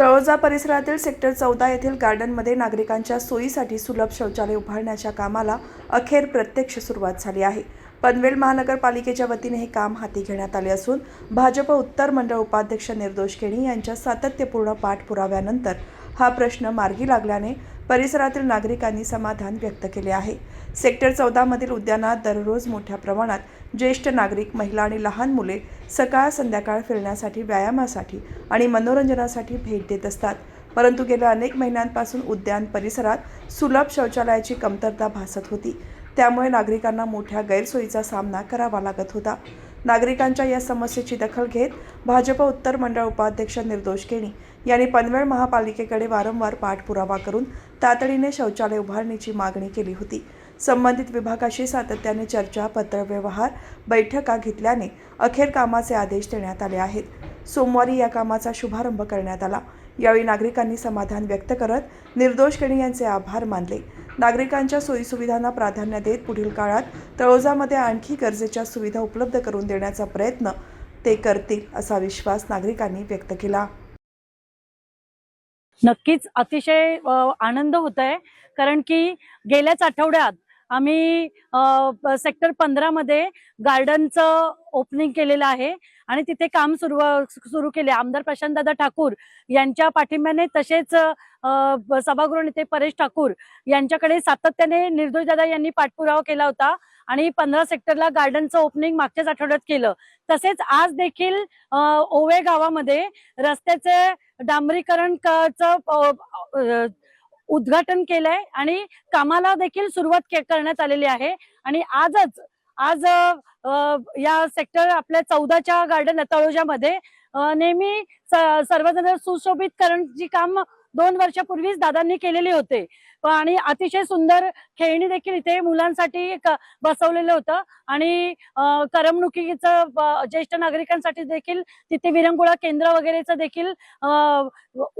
तळोजा परिसरातील सेक्टर चौदा येथील गार्डनमध्ये नागरिकांच्या सोयीसाठी सुलभ शौचालय उभारण्याच्या कामाला अखेर प्रत्यक्ष सुरुवात झाली आहे. पनवेल महानगरपालिकेच्या वतीने हे काम हाती घेण्यात आले असून भाजप उत्तर मंडळ उपाध्यक्ष निर्दोष केणी यांच्या सातत्यपूर्ण पाठपुराव्यानंतर हा प्रश्न मार्गी लागल्याने परिसरातील नागरिकांनी समाधान व्यक्त केले आहे. सेक्टर चौदामधील उद्यानात दररोज मोठ्या प्रमाणात ज्येष्ठ नागरिक महिला आणि लहान मुले सकाळ संध्याकाळ फिरण्यासाठी व्यायामासाठी आणि मनोरंजनासाठी भेट देत असतात. परंतु गेल्या अनेक महिन्यांपासून उद्यान परिसरात सुलभ शौचालयाची कमतरता भासत होती. त्यामुळे नागरिकांना मोठ्या गैरसोयीचा सामना करावा लागत होता. नागरिकांच्या या समस्येची दखल घेत भाजप उत्तर मंडळ उपाध्यक्ष निर्दोष केणी यांनी पनवेल महापालिकेकडे वारंवार पाठपुरावा करून तातडीने शौचालय उभारणीची मागणी केली होती. संबंधित विभागाशी सातत्याने चर्चा पत्रव्यवहार बैठका घेतल्याने अखेर कामाचे आदेश देण्यात आले आहेत. सोमवारी या कामाचा शुभारंभ करण्यात आला. यावेळी नागरिकांनी समाधान व्यक्त करत निर्दोष केणी यांचे आभार मानले. नागरिकांच्या सोयीसुविधांना प्राधान्य देत पुढील काळात तळोजामध्ये आणखी गरजेच्या सुविधा उपलब्ध करून देण्याचा प्रयत्न ते करतील असा विश्वास नागरिकांनी व्यक्त केला. नक्कीच अतिशय आनंद होत आहे कारण की गेल्याच आठवड्यात आम्ही सेक्टर पंधरा मध्ये गार्डनचं ओपनिंग केलेलं आहे आणि तिथे काम सुरू सुरू केले. आमदार प्रशांतदादा ठाकूर यांच्या पाठिंब्याने तसेच सभागृह नेते परेश ठाकूर यांच्याकडे सातत्याने निर्दोष दादा यांनी पाठपुरावा केला होता आणि पंधरा सेक्टरला गार्डनचं ओपनिंग मागच्याच आठवड्यात केलं. तसेच आज देखील ओवे गावामध्ये रस्त्याचे डांबरीकरण उद्घाटन केलंय आणि कामाला देखील सुरुवात करण्यात आलेली आहे. आणि आजच आज या सेक्टर आपल्या चौदाच्या गार्डन तळोजामध्ये नेहमी सर्वजण सर्वजण सुशोभितकरणची काम दोन वर्षापूर्वीच दादांनी केलेले होते. आणि अतिशय सुंदर खेळणी देखील इथे मुलांसाठी बसवलेलं होतं. आणि करमणुकीचं ज्येष्ठ नागरिकांसाठी देखील तिथे विरंगुळा केंद्र वगैरेचं देखील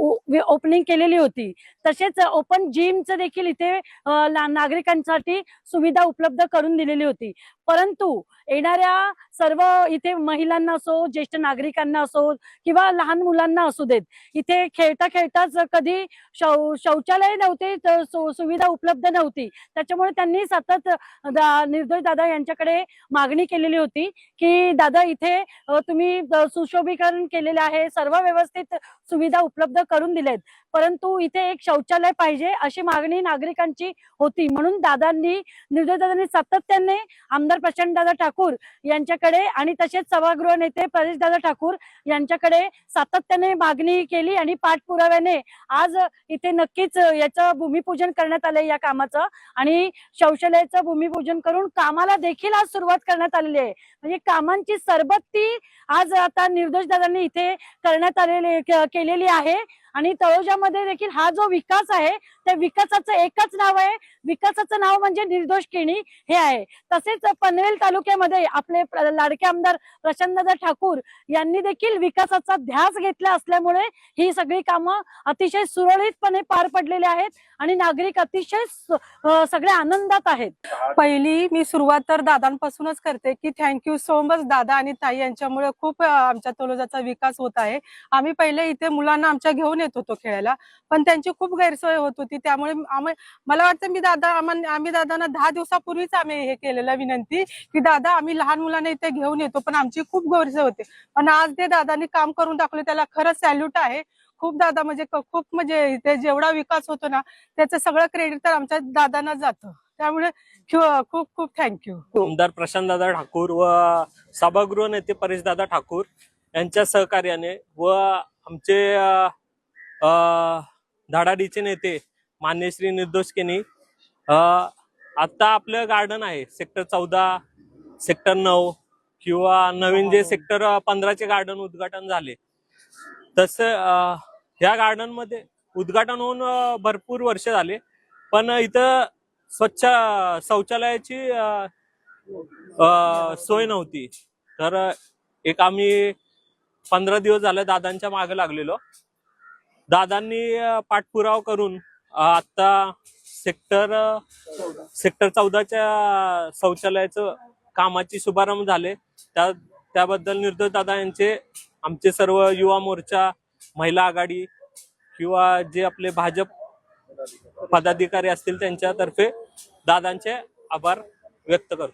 ओपनिंग केलेली होती. तसेच ओपन जिमचं देखील इथे नागरिकांसाठी सुविधा उपलब्ध करून दिलेली होती. परंतु येणाऱ्या सर्व इथे महिलांना असो ज्येष्ठ नागरिकांना असो किंवा लहान मुलांना असू देत इथे खेळता खेळताच कधी शौ शौचालय नव्हते तर सु- सुविधा उपलब्ध नव्हती. त्याच्यामुळे त्यांनी सतत दा- निर्दोष दादा यांच्याकडे मागणी केलेली होती की दादा इथे तुम्ही सुशोभीकरण केलेले आहे सर्व व्यवस्थित सुविधा उपलब्ध करून दिलेत. परंतु इथे एक शौचालय पाहिजे अशी मागणी नागरिकांची होती. म्हणून दादांनी निर्दोष दादांनी सातत्याने आमदार प्रचंड दादा ठाकूर यांच्याकडे आणि तसेच सभागृह नेते परेशदादा ठाकूर यांच्याकडे सातत्याने मागणी केली आणि पाठपुराव्याने आज इथे नक्कीच याचं भूमिपूजन करण्यात आलंय या कामाचं. आणि शौचालयाचं भूमिपूजन करून कामाला देखील आज सुरुवात करण्यात आलेली आहे. म्हणजे कामांची सरबत्ती आज आता निर्दोष दादांनी इथे करण्यात आलेली केलेली आहे. आणि तळोजामध्ये देखील हा जो विकास आहे त्या विकासाचं एकच नाव आहे. विकासाचं नाव म्हणजे निर्दोष केणी हे आहे. तसेच पनवेल तालुक्यामध्ये आपले लाडके आमदार प्रशांतदादा ठाकूर यांनी देखील विकासाचा ध्यास घेतला असल्यामुळे ही सगळी कामं अतिशय सुरळीतपणे पार पडलेली आहेत आणि नागरिक अतिशय सगळे आनंदात आहेत. पहिली मी सुरुवात तर दादांपासूनच करते की थँक्यू सो मच दादा आणि ताई यांच्यामुळे खूप आमच्या तोलोजाचा विकास होत आहे. आम्ही पहिले इथे मुलांना आमच्या घेऊन येत होतो खेळायला. पण त्यांची खूप गैरसोय होत होती. त्यामुळे आम्ही मला वाटतं मी दादा आम्ही दादांना दहा दिवसापूर्वीच आम्ही हे केलेलं विनंती की दादा आम्ही लहान मुलांना इथे घेऊन येतो. पण आमची खूप गैरसोय होते. पण आज ते दादांनी काम करून दाखवले. त्याला खरंच सॅल्यूट आहे. खूप दादा म्हणजे खूप म्हणजे इथे जेवढा विकास होतो ना त्याचं सगळं क्रेडिट तर आमच्या दादांना जातं. त्यामुळे खूप खूप थँक्यू आमदार प्रशांतदादा ठाकूर व सभागृह नेते परेशदादा ठाकूर यांच्या सहकार्याने व आमचे धडाडीचे नेते मान्य श्री निर्दोष केनी. आता आपलं गार्डन आहे सेक्टर चौदा सेक्टर नऊ किंवा नवीन जे सेक्टर पंधराचे गार्डन उद्घाटन झाले. तसं ह्या गार्डनमध्ये उद्घाटन होऊन भरपूर वर्ष झाले. पण इथं स्वच्छ शौचालयाची सोय नव्हती. तर एक आम्ही पंधरा दिवस झाले दादांच्या मागे लागलेलो. दादांनी पाठपुराव करून आता सेक्टर सेक्टर चौदाच्या शौचालयाचं कामाची शुभारंभ झाले. त्या त्याबद्दल निर्दोष दादा यांचे आमचे सर्व युवा मोर्चा महिला आघाडी किंवा जे आपले भाजप पदाधिकारी असतील त्यांच्यातर्फे दादांचे आभार व्यक्त करतो.